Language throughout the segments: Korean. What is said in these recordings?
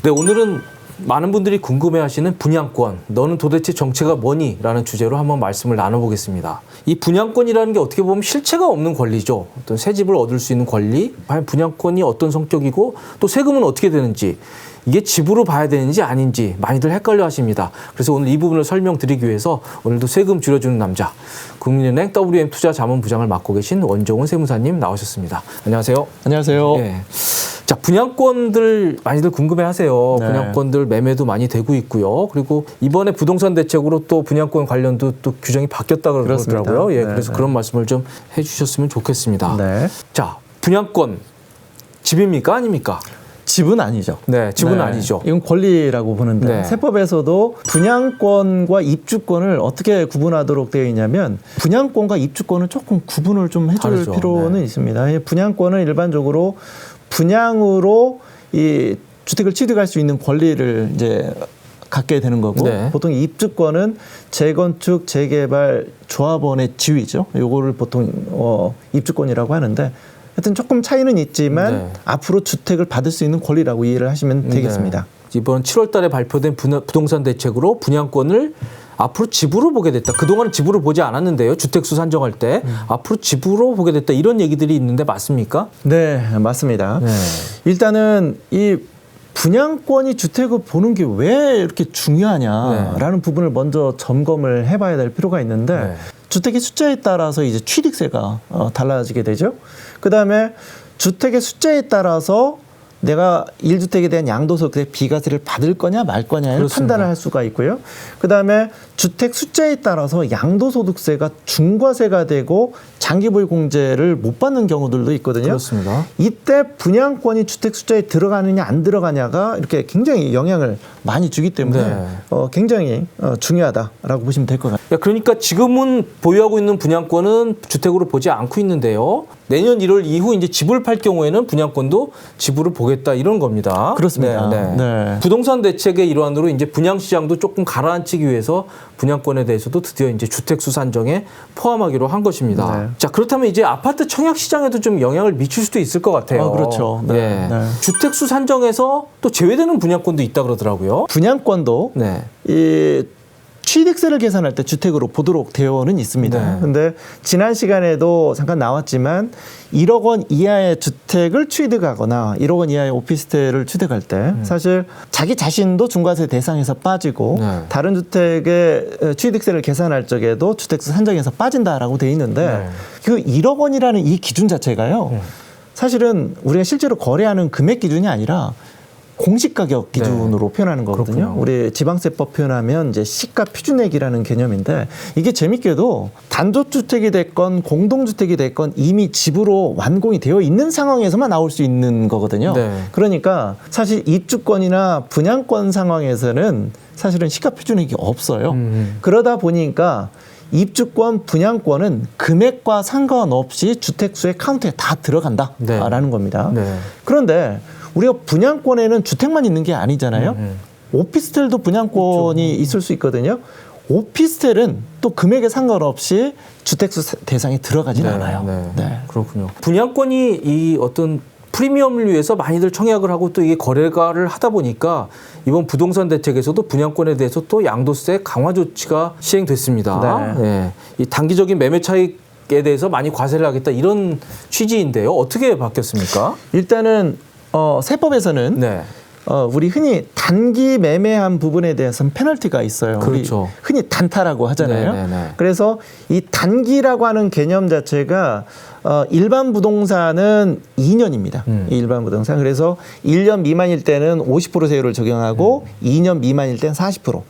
네, 오늘은 많은 분들이 궁금해하시는 분양권, 너는 도대체 정체가 뭐니? 라는 주제로 한번 말씀을 나눠보겠습니다. 이 분양권이라는 게 어떻게 보면 실체가 없는 권리죠. 어떤 새 집을 얻을 수 있는 권리, 과연 분양권이 어떤 성격이고 또 세금은 어떻게 되는지, 이게 집으로 봐야 되는지 아닌지 많이들 헷갈려 하십니다. 그래서 오늘 이 부분을 설명드리기 위해서 오늘도 세금 줄여주는 남자, 국민은행 WM 투자 자문부장을 맡고 계신 원종훈 세무사님 나오셨습니다. 안녕하세요. 안녕하세요. 예. 자, 분양권들 많이들 궁금해 하세요. 네. 분양권들 매매도 많이 되고 있고요. 그리고 이번에 부동산 대책으로 또 분양권 관련도 또 규정이 바뀌었다. 그러더라고요. 예. 네, 그래서 네. 그런 말씀을 좀 해 주셨으면 좋겠습니다. 네. 자, 분양권 집입니까? 아닙니까? 집은 아니죠. 네, 집은 네. 아니죠. 이건 권리라고 보는데 네. 세법에서도 분양권과 입주권을 어떻게 구분하도록 되어 있냐면 분양권과 입주권은 조금 구분을 좀 해줄 다르죠. 필요는 네. 있습니다. 이 분양권은 일반적으로 분양으로 이 주택을 취득할 수 있는 권리를 이제 갖게 되는 거고 네. 보통 입주권은 재건축 재개발 조합원의 지위죠. 요거를 보통 어 입주권이라고 하는데 하여튼 조금 차이는 있지만 네. 앞으로 주택을 받을 수 있는 권리라고 이해를 하시면 되겠습니다. 네. 이번 7월 달에 발표된 분야- 부동산 대책으로 분양권을 앞으로 집으로 보게 됐다. 그동안은 집으로 보지 않았는데요. 주택수 산정할 때 음. 앞으로 집으로 보게 됐다. 이런 얘기들이 있는데 맞습니까? 네, 맞습니다. 네. 일단은 이 분양권이 주택을 보는 게 왜 이렇게 중요하냐라는 부분을 먼저 점검을 해봐야 될 필요가 있는데 네. 주택의 숫자에 따라서 이제 취득세가 어, 달라지게 되죠. 그 다음에 주택의 숫자에 따라서 내가 일주택에 대한 양도소득세 비과세를 받을 거냐 말 거냐를. 판단을 할 수가 있고요. 그 다음에 주택 숫자에 따라서 양도소득세가 중과세가 되고 장기보유공제를 못 받는 경우들도 있거든요. 그렇습니다. 이때 분양권이 주택 숫자에 들어가느냐 안 들어가냐가 이렇게 굉장히 영향을 많이 주기 때문에 네. 어, 굉장히 어, 중요하다라고 보시면 될 것 같아요. 야, 그러니까 지금은 보유하고 있는 분양권은 주택으로 보지 않고 있는데요. 내년 1월 이후 이제 집을 팔 경우에는 분양권도 집으로 보겠다 이런 겁니다. 그렇습니다. 네, 네. 네. 부동산 대책의 일환으로 이제 분양 시장도 조금 가라앉히기 위해서 분양권에 대해서도 드디어 이제 주택 수 산정에 포함하기로 한 것입니다. 네. 자 그렇다면 이제 아파트 청약 시장에도 좀 영향을 미칠 수도 있을 것 같아요. 아, 그렇죠. 네, 예. 네. 주택 수 산정에서 또 제외되는 분양권도 있다 그러더라고요. 분양권도 네. 이 취득세를 계산할 때 주택으로 보도록 되어는 있습니다. 네. 근데 지난 시간에도 잠깐 나왔지만 1억 원 이하의 주택을 취득하거나 1억 원 이하의 오피스텔을 취득할 때 사실 자기 자신도 중과세 대상에서 빠지고 음. 네. 다른 주택의 취득세를 계산할 적에도 주택수 산정에서 빠진다라고 돼 있는데 네. 그 1억 원이라는 이 기준 자체가요. 사실은 우리가 실제로 거래하는 금액 기준이 아니라 공시 가격 기준으로 표현하는 거거든요. 네. 그렇군요. 우리 지방세법 표현하면 이제 시가 표준액이라는 개념인데 이게 재밌게도 단독주택이 됐건 공동주택이 됐건 이미 집으로 완공이 되어 있는 상황에서만 나올 수 있는 거거든요. 네. 그러니까 사실 입주권이나 분양권 상황에서는 사실은 시가 표준액이 없어요. 음. 그러다 보니까 입주권, 분양권은 금액과 상관없이 주택수의 카운트에 다 들어간다라는 네. 겁니다. 네. 그런데 우리가 분양권에는 주택만 있는 게 아니잖아요. 음, 오피스텔도 분양권이 있을 수 있거든요. 오피스텔은 또 금액에 상관없이 주택수 사- 대상에 들어가진 네, 않아요. 네. 네. 그렇군요. 분양권이 이 어떤 프리미엄을 위해서 많이들 청약을 하고 또 이게 거래가를 하다 보니까 이번 부동산 대책에서도 분양권에 대해서 또 양도세 강화 조치가 시행됐습니다. 네. 예. 이 단기적인 매매 차익 에 대해서 많이 과세를 하겠다 이런 취지인데요. 어떻게 바뀌었습니까? 일단은 어, 세법에서는 네. 어, 우리 흔히 단기 매매한 부분에 대해서는 페널티가 있어요. 그렇죠. 흔히 단타라고 하잖아요. 네, 네, 네. 그래서 이 단기라고 하는 개념 자체가 어, 일반 부동산은 2년입니다. 음. 일반 부동산. 그래서 1년 미만일 때는 50% 세율을 적용하고 음. 2년 미만일 때는 40%.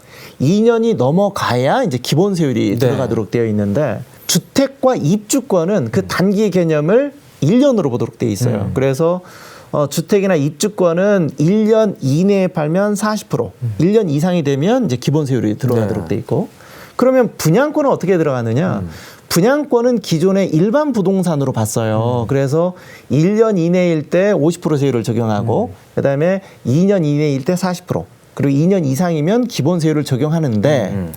2년이 넘어가야 이제 기본 세율이 네. 들어가도록 되어 있는데 주택과 입주권은 그 단기 개념을 1년으로 보도록 되어 있어요. 음. 그래서 어, 주택이나 입주권은 1년 이내에 팔면 40%, 1년 이상이 되면 이제 기본 세율이 들어가도록 네. 돼 있고. 그러면 분양권은 어떻게 들어가느냐? 분양권은 기존의 일반 부동산으로 봤어요. 그래서 1년 이내일 때 50% 세율을 적용하고 그다음에 2년 이내일 때 40%, 그리고 2년 이상이면 기본 세율을 적용하는데 음.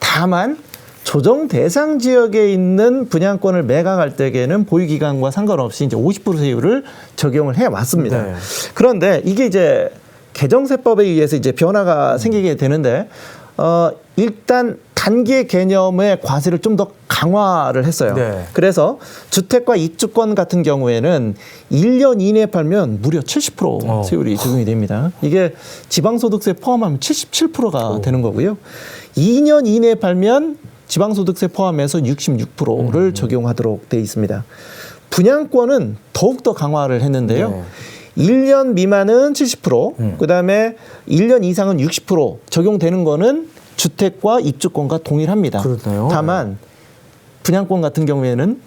다만 조정 대상 지역에 있는 분양권을 매각할 때에는 보유 기간과 상관없이 이제 50% 세율을 적용을 해 왔습니다. 네. 그런데 이게 이제 개정세법에 의해서 이제 변화가 생기게 되는데 어 일단 단기의 개념의 과세를 좀 더 강화를 했어요. 네. 그래서 주택과 입주권 같은 경우에는 1년 이내에 팔면 무려 70% 어. 세율이 적용이 됩니다. 이게 지방소득세 포함하면 77%가 되는 거고요. 2년 이내에 팔면 지방소득세 포함해서 66%를 적용하도록 돼 있습니다. 분양권은 더욱 더 강화를 했는데요. 네. 1년 미만은 70%, 그다음에 1년 이상은 60% 적용되는 거는 주택과 입주권과 동일합니다. 그렇네요. 다만 분양권 같은 경우에는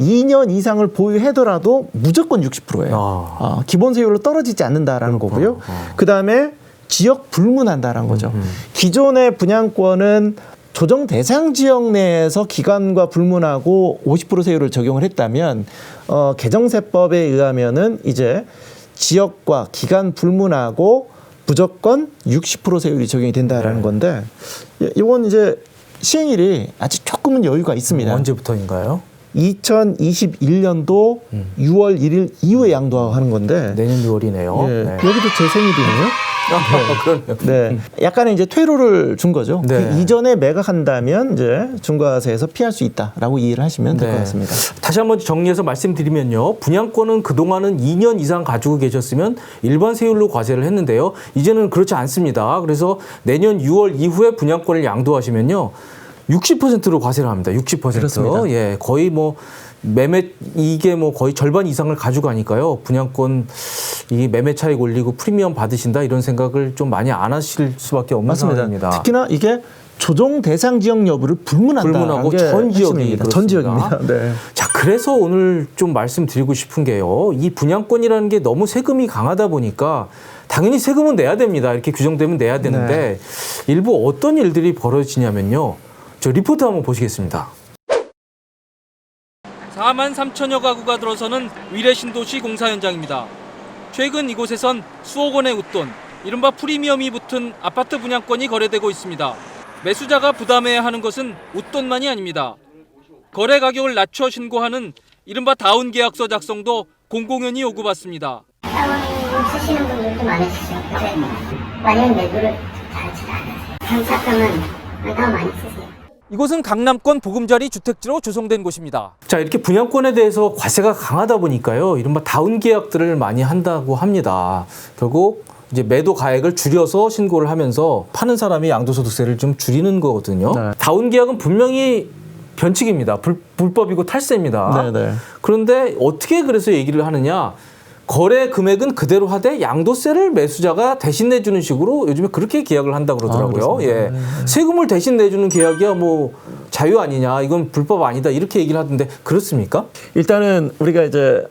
2년 이상을 보유하더라도 무조건 60%예요. 아. 아, 기본 세율로 떨어지지 않는다라는 거고요. 아. 그다음에 지역 불문한다라는 거죠. 음, 기존의 분양권은 조정 대상 지역 내에서 기간과 불문하고 50% 세율을 적용을 했다면 어, 개정세법에 의하면은 이제 지역과 기간 불문하고 무조건 60% 세율이 적용이 된다라는 네. 건데 이- 이건 이제 시행일이 아직 조금은 여유가 있습니다. 언제부터인가요? 2021년도 6월 1일 이후에 양도하는 건데 내년 6월이네요. 예, 네. 여기도 제 생일이네요. 아, 그러네요. 네, 약간의 이제 퇴로를 준 거죠. 네. 그 이전에 매각한다면 이제 중과세에서 피할 수 있다라고 이해를 하시면 될것 네. 같습니다. 다시 한번 정리해서 말씀드리면요. 분양권은 그동안은 2년 이상 가지고 계셨으면 일반 세율로 과세를 했는데요. 이제는 그렇지 않습니다. 그래서 내년 6월 이후에 분양권을 양도하시면요. 60%로 과세를 합니다. 60%. 그렇습니다. 예, 거의 뭐 매매 이게 뭐 거의 절반 이상을 가져가니까요. 분양권 이 매매 차익 올리고 프리미엄 받으신다 이런 생각을 좀 많이 안 하실 수밖에 없는 맞습니다. 상황입니다. 특히나 이게 조정 대상 지역 여부를 불문한다. 불문하고 전 지역이 전. 지역입니다. 네. 자, 그래서 오늘 좀 말씀드리고 싶은 게요. 이 분양권이라는 게 너무 세금이 강하다 보니까 당연히 세금은 내야 됩니다. 이렇게 규정되면 내야 되는데 일부 어떤 일들이 벌어지냐면요. 저 리포트 한번 보시겠습니다. 4만 3천여 가구가 들어서는 위례 신도시 공사 현장입니다. 최근 이곳에선 수억 원의 웃돈, 이른바 프리미엄이 붙은 아파트 분양권이 거래되고 있습니다. 매수자가 부담해야 하는 것은 웃돈만이 아닙니다. 거래 가격을 낮춰 신고하는 이른바 다운 계약서 작성도 공공연히 요구받습니다. 다운 쓰시는 분들도 많으시죠. 근데 만약 내부를 잘지 않으세요. 경차감은 더 많이 쓰세요. 이곳은 강남권 보금자리 주택지로 조성된 곳입니다. 자, 이렇게 분양권에 대해서 과세가 강하다 보니까요. 이른바 다운 계약들을 많이 한다고 합니다. 결국 이제 매도 가액을 줄여서 신고를 하면서 파는 사람이 양도소득세를 좀 줄이는 거거든요. 네. 다운 계약은 분명히 변칙입니다. 불, 불법이고 탈세입니다. 네, 네. 그런데 어떻게 그래서 얘기를 하느냐? 거래 금액은 그대로 하되 양도세를 매수자가 대신 내주는 식으로 요즘에 그렇게 계약을 한다 그러더라고요. 아, 예. 세금을 대신 내주는 계약이야 뭐 자유 아니냐, 이건 불법 아니다 이렇게 얘기를 하던데 그렇습니까? 일단은 우리가 이제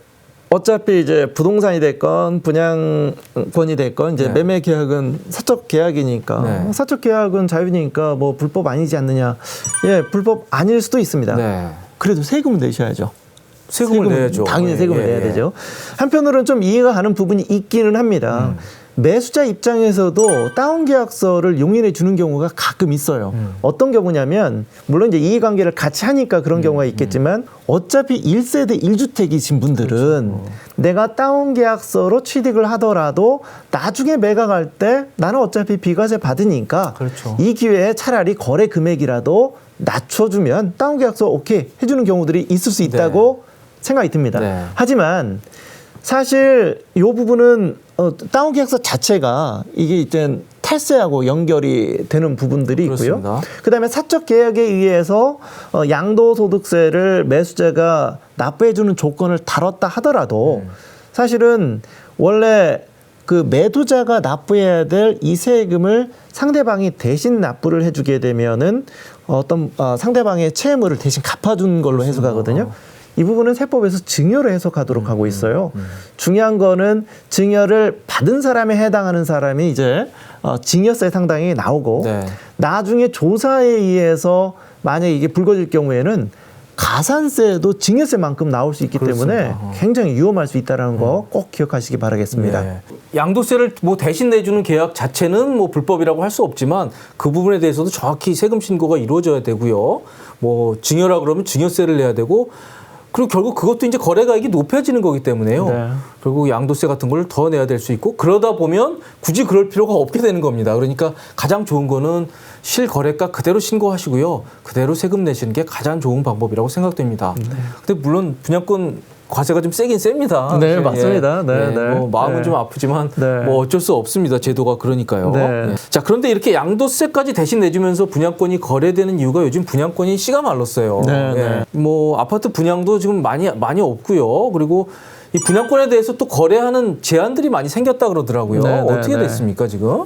어차피 이제 부동산이 됐건 분양권이 됐건 이제 네. 매매 계약은 사적 계약이니까 네. 사적 계약은 자유니까 뭐 불법 아니지 않느냐? 예, 불법 아닐 수도 있습니다. 네. 그래도 세금을 내셔야죠. 세금을 내야죠. 당연히 예, 세금을 예, 내야 예. 되죠. 한편으로는 좀 이해가 가는 부분이 있기는 합니다. 음. 매수자 입장에서도 다운 계약서를 용인해 주는 경우가 가끔 있어요. 음. 어떤 경우냐면 물론 이제 이해관계를 같이 하니까 그런 경우가 있겠지만 어차피 1세대 1주택이신 분들은 그렇죠. 내가 다운 계약서로 취득을 하더라도 나중에 매각할 때 나는 어차피 비과세 받으니까 그렇죠. 이 기회에 차라리 거래 금액이라도 낮춰주면 다운 계약서 오케이 해주는 경우들이 있을 수 있다고 생각이 듭니다. 네. 하지만 사실 이 부분은 어, 다운 계약서 자체가 이게 이제 탈세하고 연결이 되는 부분들이 있고요. 그렇습니다. 그다음에 사적 계약에 의해서 어, 양도소득세를 매수자가 납부해주는 조건을 다뤘다 하더라도 음. 사실은 원래 그 매도자가 납부해야 될 이 세금을 상대방이 대신 납부를 해주게 되면은 어떤 어, 상대방의 채무를 대신 갚아준 걸로 해석하거든요. 이 부분은 세법에서 증여를 해석하도록 음, 하고 있어요. 중요한 거는 증여를 받은 사람에 해당하는 사람이 이제 어, 증여세 상당히 나오고 네. 나중에 조사에 의해서 만약에 이게 불거질 경우에는 가산세도 증여세만큼 나올 수 있기 때문에 그렇습니다. 어. 굉장히 위험할 수 있다는 거 꼭 기억하시기 바라겠습니다. 네. 양도세를 뭐 대신 내주는 계약 자체는 뭐 불법이라고 할 수 없지만 그 부분에 대해서도 정확히 세금 신고가 이루어져야 되고요. 뭐 증여라 그러면 증여세를 내야 되고 그리고 결국 그것도 이제 거래가액이 높아지는 거기 때문에요. 네. 결국 양도세 같은 걸 더 내야 될 수 있고 그러다 보면 굳이 그럴 필요가 없게 되는 겁니다. 그러니까 가장 좋은 거는 실거래가 그대로 신고하시고요. 그대로 세금 내시는 게 가장 좋은 방법이라고 생각됩니다. 근데 물론 분양권 과세가 좀 세긴 셉니다. 네, 사실. 맞습니다. 네, 예, 네. 뭐 마음은 네. 좀 아프지만 네. 뭐 어쩔 수 없습니다. 제도가 그러니까요. 네. 예. 자, 그런데 이렇게 양도세까지 대신 내주면서 분양권이 거래되는 이유가 요즘 분양권이 씨가 말랐어요. 네, 예. 네. 뭐 아파트 분양도 지금 많이 많이 없고요. 그리고 이 분양권에 대해서 또 거래하는 제한들이 많이 생겼다 그러더라고요. 네, 네, 어떻게 네. 됐습니까 지금?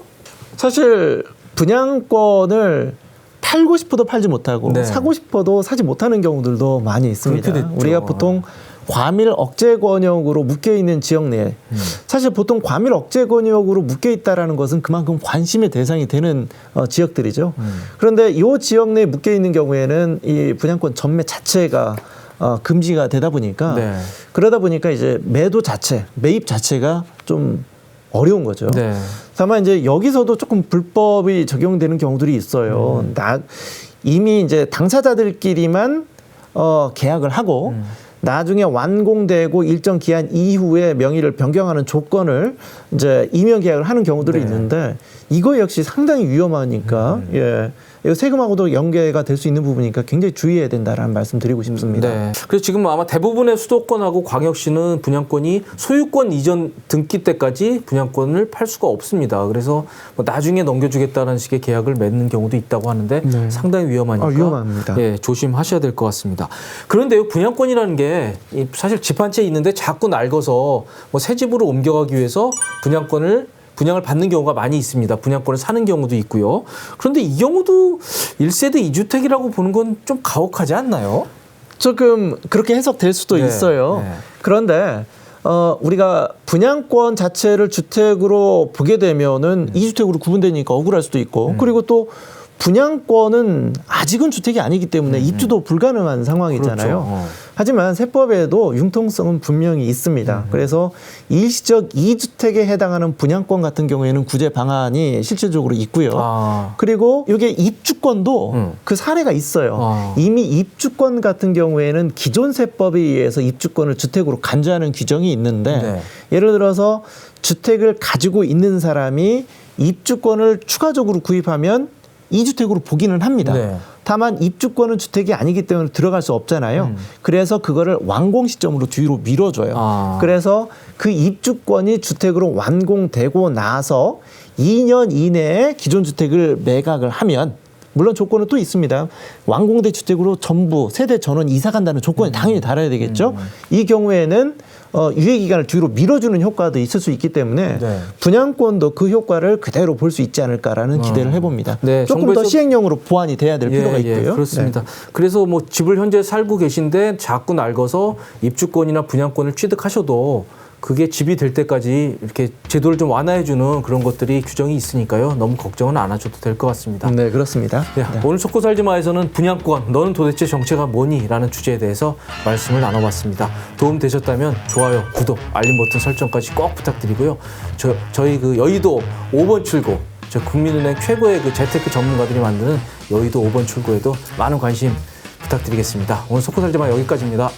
사실 분양권을 팔고 싶어도 팔지 못하고 네. 사고 싶어도 사지 못하는 경우들도 많이 있습니다. 우리가 보통 과밀 억제 권역으로 묶여 있는 지역 내에 음. 사실 보통 과밀 억제 권역으로 묶여 있다라는 것은 그만큼 관심의 대상이 되는 어, 지역들이죠. 음. 그런데 이 지역 내에 묶여 있는 경우에는 이 분양권 전매 자체가 어, 금지가 되다 보니까 네. 그러다 보니까 이제 매도 자체, 매입 자체가 좀 어려운 거죠. 네. 다만 이제 여기서도 조금 불법이 적용되는 경우들이 있어요. 음. 나 이미 이제 당사자들끼리만 어, 계약을 하고 음. 나중에 완공되고 일정 기한 이후에 명의를 변경하는 조건을 이제 이면 계약을 하는 경우들이 네. 있는데 이거 역시 상당히 위험하니까 음. 예. 이거 세금하고도 연계가 될 수 있는 부분이니까 굉장히 주의해야 된다라는 말씀 드리고 싶습니다. 네. 그래서 지금 아마 대부분의 수도권하고 광역시는 분양권이 소유권 이전 등기 때까지 분양권을 팔 수가 없습니다. 그래서 뭐 나중에 넘겨주겠다는 식의 계약을 맺는 경우도 있다고 하는데 네. 상당히 위험하니까 아, 위험합니다. 예, 조심하셔야 될 것 같습니다. 그런데요, 분양권이라는 게이 사실 집 한 채 있는데 자꾸 낡아서 뭐 새 집으로 옮겨가기 위해서 분양권을 분양을 받는 경우가 많이 있습니다. 분양권을 사는 경우도 있고요. 그런데 이 경우도 1세대 2주택이라고 보는 건 좀 가혹하지 않나요? 조금 그렇게 해석될 수도 네, 있어요. 네. 그런데 어, 우리가 분양권 자체를 주택으로 보게 되면은 네. 이 2주택으로 구분되니까 억울할 수도 있고 음. 그리고 또 분양권은 아직은 주택이 아니기 때문에 입주도 불가능한 상황이잖아요. 음, 그렇죠. 어. 하지만 세법에도 융통성은 분명히 있습니다. 음. 그래서 일시적 2주택에 해당하는 분양권 같은 경우에는 구제 방안이 실질적으로 있고요. 아, 그리고 이게 입주권도 음. 그 사례가 있어요. 아. 이미 입주권 같은 경우에는 기존 세법에 의해서 입주권을 주택으로 간주하는 규정이 있는데 네. 예를 들어서 주택을 가지고 있는 사람이 입주권을 추가적으로 구입하면 이주택으로 보기는 합니다. 네. 다만 입주권은 주택이 아니기 때문에 들어갈 수 없잖아요. 음. 그래서 그거를 완공 시점으로 뒤로 밀어줘요. 아. 그래서 그 입주권이 주택으로 완공되고 나서 2년 이내에 기존 주택을 매각을 하면 물론 조건은 또 있습니다. 완공된 주택으로 전부 세대 전원 이사 간다는 조건이 당연히 달아야 되겠죠. 이 경우에는 어, 유예 기간을 뒤로 밀어주는 효과도 있을 수 있기 때문에 네. 분양권도 그 효과를 그대로 볼 수 있지 않을까라는 기대를 해봅니다. 네, 조금 더 시행령으로 보완이 돼야 될 필요가 있고요. 네. 그렇습니다. 그래서 뭐 집을 현재 살고 계신데 자꾸 낡아서 입주권이나 분양권을 취득하셔도 그게 집이 될 때까지 이렇게 제도를 좀 완화해주는 그런 것들이 규정이 있으니까요. 너무 걱정은 안 하셔도 될 것 같습니다. 네, 그렇습니다. 네, 오늘 속고 살지 마에서는 분양권, 너는 도대체 정체가 뭐니? 라는 주제에 대해서 말씀을 나눠봤습니다. 도움 되셨다면 좋아요, 구독, 알림 버튼 설정까지 꼭 부탁드리고요. 저, 저희 그 여의도 5번 출구, 저 국민은행 최고의 그 재테크 전문가들이 만드는 여의도 5번 출구에도 많은 관심 부탁드리겠습니다. 오늘 속고 살지 마 여기까지입니다.